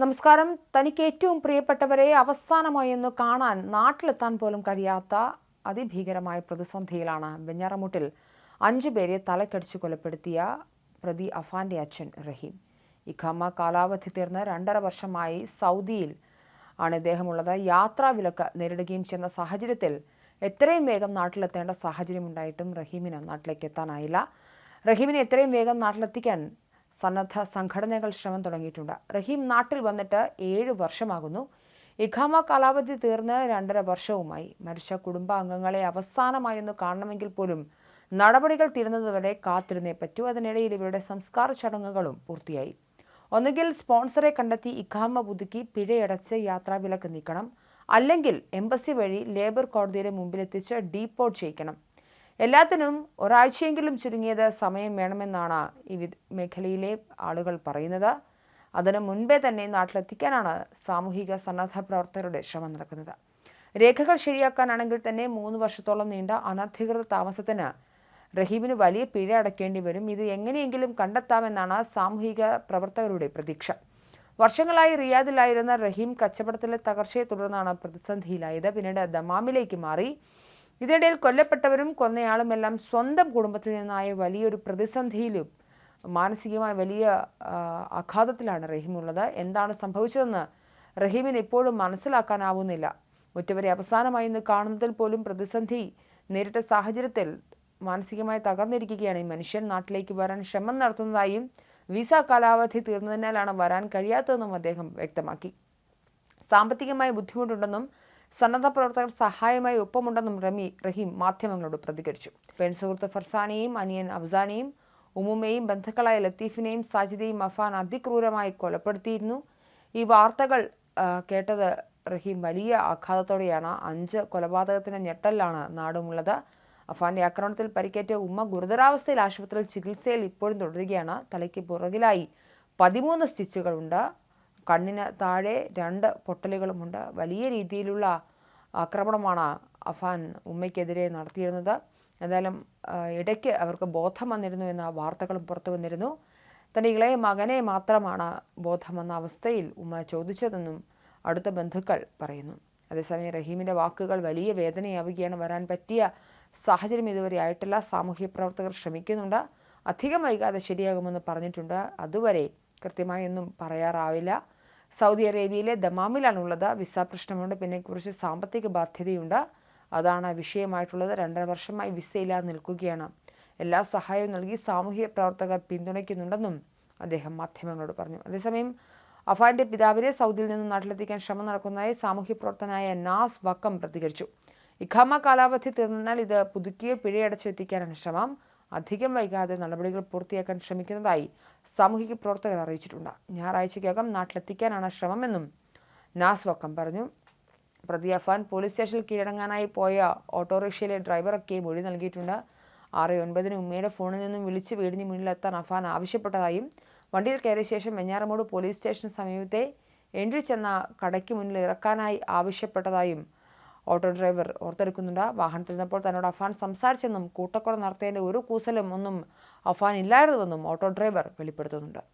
നമസ്കാരം. തനിക്ക് ഏറ്റവും പ്രിയപ്പെട്ടവരെ അവസാനമായി എന്ന് കാണാൻ നാട്ടിലെത്താൻ പോലും കഴിയാത്ത അതിഭീകരമായ പ്രതിസന്ധിയിലാണ് വെഞ്ഞാറമൂട്ടിൽ അഞ്ചു പേരെ തലക്കടിച്ച് കൊലപ്പെടുത്തിയ പ്രതി അഫാന്റെ അച്ഛൻ റഹീം. ഇഖാമ കാലാവധി തീർന്ന് രണ്ടര വർഷമായി സൗദിയിൽ ആണ് ഇദ്ദേഹമുള്ളത്. യാത്രാ വിലക്ക് നേരിടുകയും ചെയ്യുന്ന സാഹചര്യത്തിൽ എത്രയും വേഗം നാട്ടിലെത്തേണ്ട സാഹചര്യമുണ്ടായിട്ടും റഹീമിന് നാട്ടിലേക്ക് എത്താനായില്ല. റഹീമിനെ എത്രയും വേഗം നാട്ടിലെത്തിക്കാൻ സന്നദ്ധ സംഘടനകൾ ശ്രമം തുടങ്ങിയിട്ടുണ്ട്. റഹീം നാട്ടിൽ വന്നിട്ട് ഏഴ് വർഷമാകുന്നു. ഇഖാമ കാലാവധി തീർന്ന് രണ്ടര വർഷവുമായി. മരിച്ച കുടുംബാംഗങ്ങളെ അവസാനമായൊന്ന് കാണണമെങ്കിൽ പോലും നടപടികൾ തീരുന്നതുവരെ കാത്തിരുന്നേ പറ്റൂ. അതിനിടയിൽ ഇവരുടെ സംസ്കാര ചടങ്ങുകളും പൂർത്തിയായി. ഒന്നുകിൽ സ്പോൺസറെ കണ്ടെത്തി ഇഖാമ പുതുക്കി പിഴയടച്ച് യാത്രാവിലക്ക് നീക്കണം. അല്ലെങ്കിൽ എംബസി വഴി ലേബർ കോടതിയുടെ മുമ്പിലെത്തിച്ച് ഡീപ്പോർട്ട് ചെയ്യിക്കണം. എല്ലാത്തിനും ഒരാഴ്ചയെങ്കിലും ചുരുങ്ങിയത് സമയം വേണമെന്നാണ് ഈ മേഖലയിലെ ആളുകൾ പറയുന്നത്. അതിനു മുൻപേ തന്നെ നാട്ടിലെത്തിക്കാനാണ് സാമൂഹിക സന്നദ്ധ പ്രവർത്തകരുടെ ശ്രമം നടക്കുന്നത്. രേഖകൾ ശരിയാക്കാനാണെങ്കിൽ തന്നെ മൂന്ന് വർഷത്തോളം നീണ്ട അനധികൃത താമസത്തിന് റഹീമിന് വലിയ പിഴ അടയ്ക്കേണ്ടി വരും. ഇത് എങ്ങനെയെങ്കിലും കണ്ടെത്താമെന്നാണ് സാമൂഹിക പ്രവർത്തകരുടെ പ്രതീക്ഷ. വർഷങ്ങളായി റിയാദിലായിരുന്ന റഹീം കച്ചവടത്തിലെ തകർച്ചയെ തുടർന്നാണ് പ്രതിസന്ധിയിലായത്. പിന്നീട് ദമാമിലേക്ക് മാറി. ഇതിനിടയിൽ കൊല്ലപ്പെട്ടവരും കൊന്നയാളുമെല്ലാം സ്വന്തം കുടുംബത്തിൽ നിന്നായ വലിയൊരു പ്രതിസന്ധിയിലും മാനസികമായ വലിയ ആഘാതത്തിലാണ് റഹീമുള്ളത്. എന്താണ് സംഭവിച്ചതെന്ന് റഹീമിന് ഇപ്പോഴും മനസ്സിലാക്കാനാവുന്നില്ല. ഉറ്റവരെ അവസാനമായി ഇന്ന് കാണുന്നതിൽ പോലും പ്രതിസന്ധി നേരിട്ട സാഹചര്യത്തിൽ മാനസികമായി തകർന്നിരിക്കുകയാണ് ഈ മനുഷ്യൻ. നാട്ടിലേക്ക് വരാൻ ശ്രമം നടത്തുന്നതായും വിസ കാലാവധി തീർന്നതിനാലാണ് വരാൻ കഴിയാത്തതെന്നും അദ്ദേഹം വ്യക്തമാക്കി. സാമ്പത്തികമായ ബുദ്ധിമുട്ടുണ്ടെന്നും സന്നദ്ധ പ്രവർത്തകർ സഹായമായി ഒപ്പമുണ്ടെന്നും റമി റഹീം മാധ്യമങ്ങളോട് പ്രതികരിച്ചു. പെൺസുഹൃത്ത് ഫർസാനെയും അനിയൻ അഫ്സാനെയും ഉമ്മുമ്മയും ബന്ധുക്കളായ ലത്തീഫിനെയും സാജിദയും അഫാൻ അതിക്രൂരമായി കൊലപ്പെടുത്തിയിരുന്നു. ഈ വാർത്തകൾ കേട്ടത് റഹീം വലിയ ആഘാതത്തോടെയാണ്. അഞ്ച് കൊലപാതകത്തിന്റെ ഞെട്ടലിലാണ് നാടുമുള്ളത്. അഫാന്റെ ആക്രമണത്തിൽ പരിക്കേറ്റ ഉമ്മ ഗുരുതരാവസ്ഥയിൽ ആശുപത്രിയിൽ ചികിത്സയിൽ ഇപ്പോഴും തുടരുകയാണ്. തലയ്ക്ക് പുറകിലായി പതിമൂന്ന് സ്റ്റിച്ചുകളുണ്ട്. കണ്ണിന് താഴെ രണ്ട് പൊട്ടലുകളുമുണ്ട്. വലിയ രീതിയിലുള്ള ആക്രമണമാണ് അഫാൻ ഉമ്മയ്ക്കെതിരെ നടത്തിയിരുന്നത്. എന്തായാലും ഇടയ്ക്ക് അവർക്ക് ബോധം വന്നിരുന്നു എന്ന വാർത്തകളും പുറത്തു വന്നിരുന്നു. തന്റെ ഇളയ മകനെ മാത്രമാണ് ബോധം വന്ന അവസ്ഥയിൽ ഉമ്മ ചോദിച്ചതെന്നും അടുത്ത ബന്ധുക്കൾ പറയുന്നു. അതേസമയം റഹീമിന്റെ വാക്കുകൾ വലിയ വേദനയാവുകയാണ്. വരാൻ പറ്റിയ സാഹചര്യം ഇതുവരെ ആയിട്ടില്ല. സാമൂഹ്യ പ്രവർത്തകർ ശ്രമിക്കുന്നുണ്ട്. അധികം വൈകാതെ ശരിയാകുമെന്ന് പറഞ്ഞിട്ടുണ്ട്. അതുവരെ കൃത്യമായൊന്നും പറയാറാവില്ല. സൗദി അറേബ്യയിലെ ദമാമിലാണുള്ളത്. വിസ പ്രശ്നമുണ്ട്. പിന്നെ കുറച്ച് സാമ്പത്തിക ബാധ്യതയുണ്ട്. അതാണ് വിഷയമായിട്ടുള്ളത്. രണ്ടര വർഷമായി വിസയില്ലാതെ നിൽക്കുകയാണ്. എല്ലാ സഹായവും നൽകി സാമൂഹ്യ പ്രവർത്തകർ പിന്തുണയ്ക്കുന്നുണ്ടെന്നും അദ്ദേഹം മാധ്യമങ്ങളോട് പറഞ്ഞു. അതേസമയം അഫാന്റെ പിതാവിനെ സൗദിയിൽ നിന്ന് നാട്ടിലെത്തിക്കാൻ ശ്രമം നടക്കുന്നതായി സാമൂഹ്യ പ്രവർത്തനായ നാസ് വക്കം പ്രതികരിച്ചു. ഇഖാമ കാലാവധി തീർന്നാൽ ഇത് പുതുക്കിയ പിഴയടച്ചെത്തിക്കാനാണ് ശ്രമം. അധികം വൈകാതെ നടപടികൾ പൂർത്തിയാക്കാൻ ശ്രമിക്കുന്നതായി സാമൂഹിക പ്രവർത്തകർ അറിയിച്ചിട്ടുണ്ട്. ഞായറാഴ്ചയ്ക്കകം നാട്ടിലെത്തിക്കാനാണ് ശ്രമമെന്നും നാസ് വക്കം പറഞ്ഞു. പ്രതി അഫാൻ പോലീസ് സ്റ്റേഷനിൽ കീഴടങ്ങാനായി പോയ ഓട്ടോറിക്ഷയിലെ ഡ്രൈവറൊക്കെ മൊഴി നൽകിയിട്ടുണ്ട്. ആറ് ഒൻപതിന് ഉമ്മയുടെ ഫോണിൽ നിന്നും വിളിച്ച് വീടിന് മുന്നിലെത്താൻ അഫാൻ ആവശ്യപ്പെട്ടതായും വണ്ടിയിൽ കയറിയ ശേഷം വെഞ്ഞാറമൂട് പോലീസ് സ്റ്റേഷൻ സമീപത്തെ എൻട്രി ചെന്ന കടയ്ക്ക് മുന്നിൽ ഇറക്കാനായി ആവശ്യപ്പെട്ടതായും ഓട്ടോ ഡ്രൈവർ ഓർത്തെടുക്കുന്നുണ്ട്. വാഹനത്തിൽ നിന്നപ്പോൾ തന്നോട് അഫാൻ സംസാരിച്ചെന്നും കൂട്ടക്കൊല നടത്തിയതിന്റെ ഒരു കൂസലും ഒന്നും അഫാൻ ഇല്ലായിരുന്നുവെന്നും ഓട്ടോ ഡ്രൈവർ വെളിപ്പെടുത്തുന്നുണ്ട്.